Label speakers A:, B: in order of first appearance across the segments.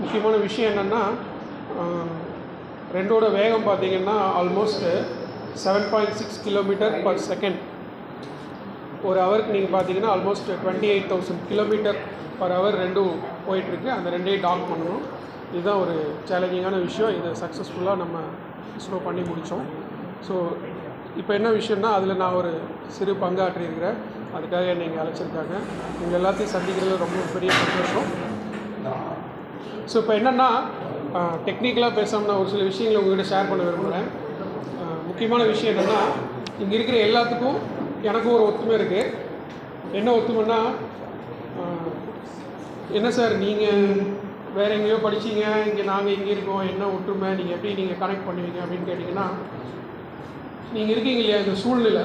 A: முக்கியமான விஷயம் என்னென்னா ரெண்டோட வேகம் பார்த்தீங்கன்னா almost seven point six kilometre per second ஒரு ஹவருக்கு நீங்கள் பார்த்தீங்கன்னா almost twenty eight thousand kilometre per hour ரெண்டும் போயிட்டுருக்கு. அந்த ரெண்டையும் டாக் பண்ணணும். இதுதான் ஒரு சேலஞ்சிங்கான விஷயம். இதை சக்ஸஸ்ஃபுல்லாக நம்ம இஸ்ரோ பண்ணி முடித்தோம் ஸோ இப்போ என்ன விஷயம்னா அதில் நான் ஒரு சிறு பங்காற்றியிருக்கிறேன். அதுக்காக என்னை இங்கே அழைச்சிருக்காங்க. உங்கள் எல்லாத்தையும் சந்திக்கிறது ரொம்ப பெரிய சந்தோஷம். ஸோ இப்போ என்னென்னா டெக்னிக்கலாக பேசாமல் ஒரு சில விஷயங்களை உங்கள்கிட்ட ஷேர் பண்ண விரும்புகிறேன் முக்கியமான விஷயம் என்னென்னா இங்கே இருக்கிற எல்லாத்துக்கும் எனக்கும் ஒரு ஒத்துமை இருக்குது என்ன ஒத்துமைன்னா என்ன சார் நீங்கள் வேறு எங்கேயோ படிச்சீங்க இங்கே நாங்கள் இங்கே இருக்கோம் என்ன ஒற்றுமை நீங்கள் எப்படி நீங்கள் கனெக்ட் பண்ணுவீங்க அப்படின்னு கேட்டிங்கன்னா நீங்கள் இருக்கீங்க இல்லையா இந்த சூழ்நிலை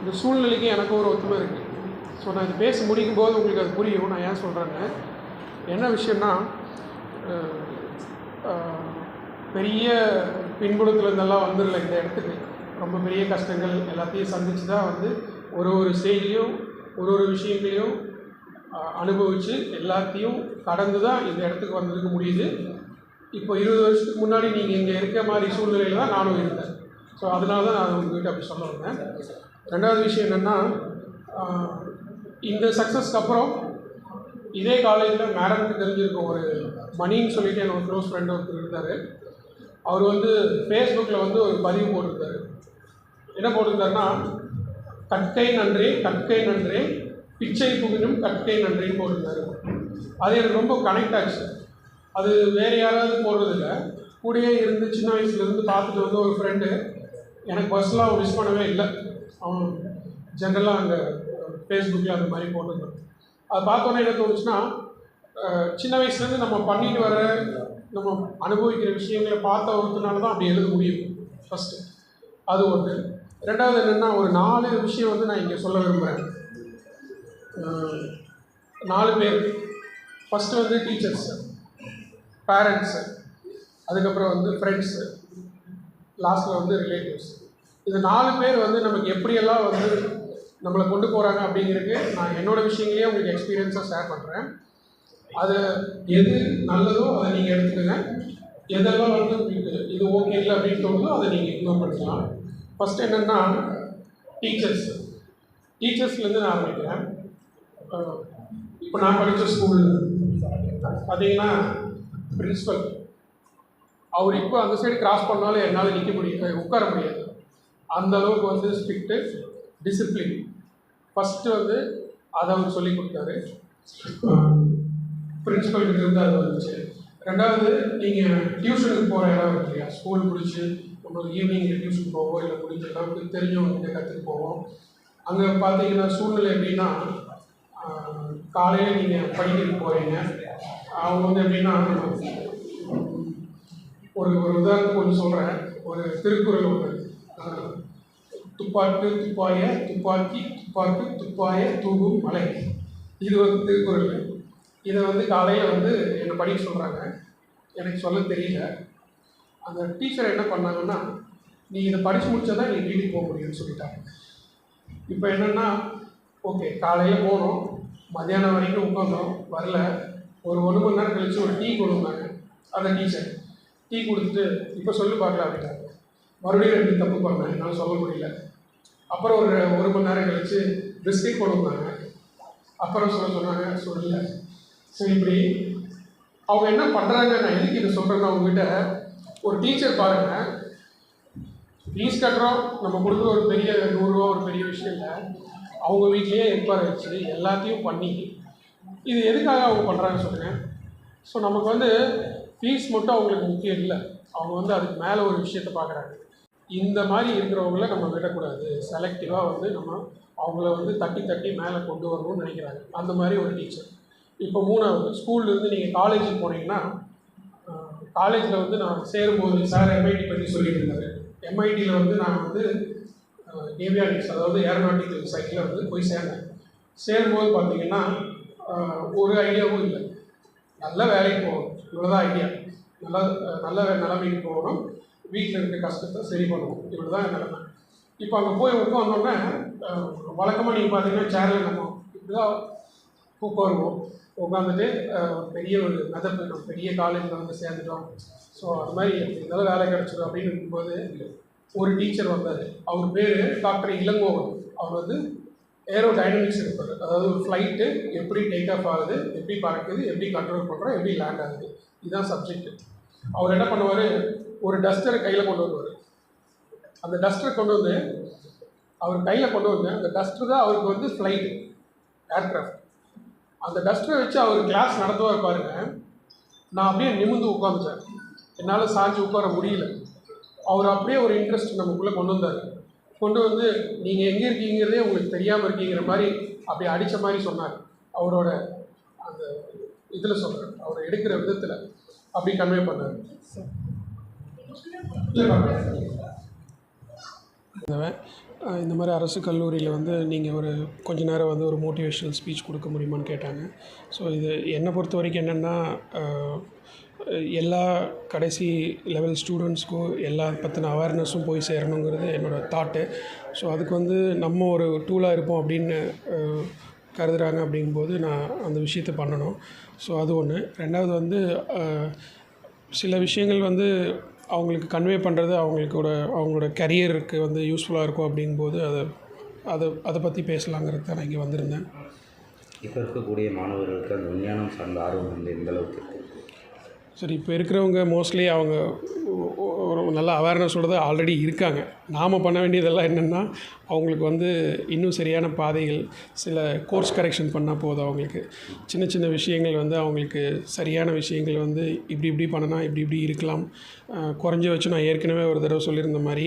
A: இந்த சூழ்நிலைக்கு எனக்கு ஒரு ஒத்துமை இருக்குது ஸோ நான் இது பேசி முடிக்கும் போது உங்களுக்கு அது புரியும் நான் ஏன் சொல்கிறேன்னு என்ன விஷயம்னா பெரிய பின்புலத்துல இருந்தெல்லாம் வந்துடல இந்த இடத்துக்கு. ரொம்ப பெரிய கஷ்டங்கள் எல்லாத்தையும் சந்தித்து தான் வந்து ஒரு ஒரு ஸ்டேஜ்லேயும் ஒரு ஒரு விஷயங்களையும் அனுபவித்து எல்லாத்தையும் கடந்து தான் இந்த இடத்துக்கு வந்ததுக்கு முடியுது. இப்போ இருபது வருஷத்துக்கு முன்னாடி நீங்கள் இங்கே இருக்க மாதிரி சூழ்நிலையில் தான் நானும் இருந்தேன். ஸோ அதனால தான் நான் உங்ககிட்ட அப்படி சொல்ல வந்தேன். ரெண்டாவது விஷயம் என்னென்னா இந்த சக்ஸஸ்க்கு அப்புறம் இதே காலேஜில் மேடமுக்கு தெரிஞ்சிருக்க ஒரு மணின்னு சொல்லிட்டு என்னோட க்ளோஸ் ஃப்ரெண்டு ஒருத்தர் இருந்தார் அவர் வந்து ஃபேஸ்புக்கில் வந்து ஒரு பதிவு போட்டிருந்தார் என்ன போட்டிருந்தாருன்னா கற்கை நன்றி கற்கை நன்றி பிச்சை புகினும் கற்கை நன்றின்னு போட்டிருந்தாரு அது எனக்கு ரொம்ப கனெக்ட் ஆச்சு. அது வேறு யாராவது போடுறதில்ல. கூடயே இருந்து சின்ன வயசுலேருந்து பார்த்துட்டு வந்து ஒரு ஃப்ரெண்டு எனக்கு பர்சனலாக அவன் மிஸ் பண்ணவே இல்லை. அவன் ஜென்ரலாக அங்கே ஃபேஸ்புக்கில் அந்த மாதிரி போட்டிருந்தான். அது பார்த்தோன்னே என்ன தோணுச்சுன்னா சின்ன வயசுலேருந்து நம்ம பண்ணிட்டு வர நம்ம அனுபவிக்கிற விஷயங்களை பார்த்த ஒருத்தனால தான் அப்படி எழுத முடியும். ஃபஸ்ட்டு அது ஒன்று ரெண்டாவது என்னென்னா ஒரு நாலு விஷயம் வந்து நான் இங்கே சொல்ல விரும்புகிறேன் நாலு பேர். ஃபஸ்ட்டு வந்து டீச்சர்ஸு பேரண்ட்ஸு அதுக்கப்புறம் வந்து ஃப்ரெண்ட்ஸு லாஸ்ட்டில் வந்து ரிலேட்டிவ்ஸ் இது நாலு பேர் வந்து நமக்கு எப்படியெல்லாம் வந்து நம்மளை கொண்டு போகிறாங்க அப்படிங்கிறதுக்கு நான் என்னோட விஷயங்களையே உங்களுக்கு எக்ஸ்பீரியன்ஸாக ஷேர் பண்ணுறேன் அது எது நல்லதோ அதை நீங்கள் எடுத்துக்கோங்க. எதெல்லாம் வந்து உங்களுக்கு இது ஓகே இல்லை அப்படின்னு தோணுதோ அதை நீங்கள் இக்னோர் பண்ணிக்கலாம். ஃபஸ்ட்டு என்னென்னா டீச்சர்ஸ் டீச்சர்ஸ்லேருந்து நான் ஆரம்பிக்கிறேன். இப்போ நான் படித்த ஸ்கூல் பார்த்தீங்கன்னா பிரின்ஸிபல் அவர் இப்போ அந்த சைடு கிராஸ் பண்ணாலும் என்னால் நிற்க முடியாது உட்கார முடியாது. அந்த அளவுக்கு வந்து ஸ்ட்ரிக்ட்டு டிசிப்ளின் ஃபஸ்ட்டு வந்து அதை அவர் சொல்லி கொடுத்தாரு. பிரின்ஸிபல் கிட்ட இருந்து அது வந்துச்சு. ரெண்டாவது நீங்கள் டியூஷனுக்கு போகிற இடம் இருக்கு இல்லையா? ஸ்கூல் முடிச்சு உங்களுக்கு ஈவினிங் டியூஷன் போவோம் இல்லை முடிஞ்ச அளவுக்கு தெரிஞ்சவங்க கிட்ட கற்றுக்கு போவோம் அங்கே பார்த்தீங்கன்னா சூழ்நிலை எப்படின்னா காலையில் நீங்கள் படிக்கிறதுக்கு போகிறீங்க அவங்க வந்து எப்படின்னா ஒரு ஒரு உதாரணத்துக்கு ஒன்று சொல்கிறேன் ஒரு திருக்குறள் ஒன்று துப்பாட்டு துப்பாய துப்பாக்கி துப்பாக்கு துப்பாய தூவும் மலை. இது வந்து திருக்குறள். இதை வந்து காலையில் வந்து என்னை படிக்க சொல்கிறாங்க எனக்கு சொல்ல தெரியல. அந்த டீச்சர் என்ன பண்ணாங்கன்னா நீ இதை படித்து முடிச்சா தான் நீ வீட்டுக்கு போக முடியும்னு சொல்லிட்டாங்க. இப்போ என்னென்னா ஓகே காலையில் போனோம் மத்தியானம் வரைக்கும் உட்காந்தோம் வரல. ஒரு ஒரு மணி நேரம் கழிச்சு ஒரு டீ கொடுத்தாங்க அந்த டீச்சர் டீ கொடுத்துட்டு இப்போ சொல்லி பார்க்கலாம் அப்படின்ட்டாங்க மறுபடியும் ரெண்டு தப்பு பண்ணேன். என்னால் சொல்ல முடியல. அப்புறம் ஒரு ஒரு மணி நேரம் கழித்து பிஸ்கெட் கொண்டு வந்தாங்க. அப்புறம் சொல்ல சொன்னாங்க சொல்லல. சரி இப்படி அவங்க என்ன பண்ணுறாங்க நான் எதுக்கு இதை சொல்கிறேன்னா அவங்ககிட்ட ஒரு டீச்சர் பாருங்கள் ஃபீஸ் கட்டுறோம். நம்ம கொடுக்குற ஒரு பெரிய நூறுரூவா ஒரு பெரிய விஷயம் இல்லை அவங்க வீட்லேயே என்கொயரி வச்சு எல்லாத்தையும் பண்ணி. இது எதுக்காக அவங்க பண்ணுறாங்க சொல்லுங்கள் ஸோ நமக்கு வந்து ஃபீஸ் மட்டும் அவங்களுக்கு முக்கியம் இல்லை. அவங்க வந்து அதுக்கு மேலே ஒரு விஷயத்தை பார்க்குறாங்க இந்த மாதிரி இருக்கிறவங்கள நம்ம விடக்கூடாது. செலக்டிவாக வந்து நம்ம அவங்கள வந்து தட்டி தட்டி மேலே கொண்டு வரணும்னு நினைக்கிறாங்க. அந்த மாதிரி ஒரு டீச்சர் இப்போ மூணாவது ஸ்கூல்லேருந்து நீங்கள் காலேஜுக்கு போனீங்கன்னா காலேஜில் வந்து நான் சேரும்போது சார் எம்ஐடி பற்றி சொல்லிட்டு இருந்தாரு எம்ஐடியில் வந்து நான் வந்து ஏவியானிக்ஸ் அதாவது ஏரோநாட்டிக்கல் சைட்டில் வந்து போய் சேர்ந்தேன். சேரும்போது பார்த்தீங்கன்னா ஒரு ஐடியாவும் இல்லை. நல்ல வேலைக்கு போகணும். இவ்வளோதான் ஐடியா நல்லா நல்ல நிலைமைக்கு போகணும். வீட்டில் இருக்க கஷ்டத்தை சரி பண்ணுவோம். இவ்வளோ தான் நிலைமை. இப்போ அங்கே போய் உட்காந்தோடனே வழக்கமாக நீங்கள் பார்த்தீங்கன்னா சேரில் நம்ம இப்படி தான் உட்காருவோம் உட்காந்துட்டு பெரிய ஒரு பெரிய ஒரு மெதப்பு பெரிய காலேஜில் வந்து சேர்ந்துட்டோம். ஸோ அது மாதிரி எப்படி இருந்தாலும் வேலை கிடச்சிடும் அப்படின்னு இருக்கும்போது ஒரு டீச்சர் வந்தார். அவர் பேர் டாக்டர் இளங்கோவன். அவர் வந்து ஏரோ டைனமிக்ஸ் இருப்பார் அதாவது ஒரு ஃப்ளைட்டு எப்படி டேக் ஆஃப் ஆகுது எப்படி பறக்குது எப்படி கண்ட்ரோல் பண்ணுறோம் எப்படி லேண்ட் ஆகுது. இதுதான் சப்ஜெக்ட் அவர் என்ன பண்ணுவார்? ஒரு டஸ்டரை கையில் கொண்டு வருவார். அந்த டஸ்டரை கொண்டு வந்து அவர் கையில் கொண்டு வந்து அந்த டஸ்டர் தான் அவருக்கு வந்து ஃப்ளைட்டு ஏர்க்ராஃப்ட் அந்த டஸ்டரை வச்சு அவர் கிளாஸ் நடத்துவார் பாருங்க. நான் அப்படியே நிமிர்ந்து உட்காந்துட்டேன் என்னால் சாஞ்சு உட்கார முடியல. அவர் அப்படியே ஒரு இன்ட்ரெஸ்ட் நமக்குள்ளே கொண்டு வந்தார். கொண்டு வந்து நீங்கள் எங்கே இருக்கீங்கிறதே உங்களுக்கு தெரியாமல் இருக்கீங்கிற மாதிரி அப்படியே அடித்த மாதிரி சொன்னார். அவரோட அந்த இதில் சொல்கிறேன் அவர் எடுக்கிற விதத்தில். அப்படி கன்வே பண்ணார். சார் இந்த மாதிரி அரசு கல்லூரியில் வந்து நீங்கள் ஒரு கொஞ்ச நேரம் வந்து ஒரு மோட்டிவேஷனல் ஸ்பீச் கொடுக்க முடியுமான்னு கேட்டாங்க. ஸோ இது என்னை பொறுத்த வரைக்கும் என்னென்னா எல்லா கடைசி லெவல் ஸ்டூடெண்ட்ஸ்க்கும் எல்லா பற்றின அவேர்னஸும் போய் சேரணுங்கிறது என்னோடய தாட்டு ஸோ அதுக்கு வந்து நம்ம ஒரு டூலாக இருப்போம் அப்படின்னு கருதுகிறாங்க அப்படிங்கும்போது நான் அந்த விஷயத்தை பண்ணணும். ஸோ அது ஒன்று ரெண்டாவது வந்து சில விஷயங்கள் வந்து அவங்களுக்கு கன்வே பண்ணுறது அவங்களுக்கோட அவங்களோட கரியருக்கு வந்து யூஸ்ஃபுல்லாக இருக்கும் அப்படிங்கும்போது அதை அதை அதை பற்றி பேசலாங்கிறது தான் நான் இங்கே வந்திருந்தேன்.
B: இப்போ இருக்கக்கூடிய மாணவர்களுக்கு அந்த விஞ்ஞானம் சார்ந்த ஆர்வம் வந்து எந்த அளவுக்கு இருக்குது
A: சரி இப்போ இருக்கிறவங்க மோஸ்ட்லி அவங்க ஒரு நல்ல அவேர்னஸோடு தான் ஆல்ரெடி இருக்காங்க. நாம் பண்ண வேண்டியதெல்லாம் என்னென்னா அவங்களுக்கு வந்து இன்னும் சரியான பாதைகள் சில கோர்ஸ் கரெக்ஷன் பண்ணால் போதும் அவங்களுக்கு. சின்ன சின்ன விஷயங்கள் வந்து அவங்களுக்கு சரியான விஷயங்கள் வந்து இப்படி இப்படி பண்ணனா இப்படி இப்படி இருக்கலாம். குறைஞ்ச வச்சு நான் ஏற்கனவே ஒரு தடவை சொல்லியிருந்த மாதிரி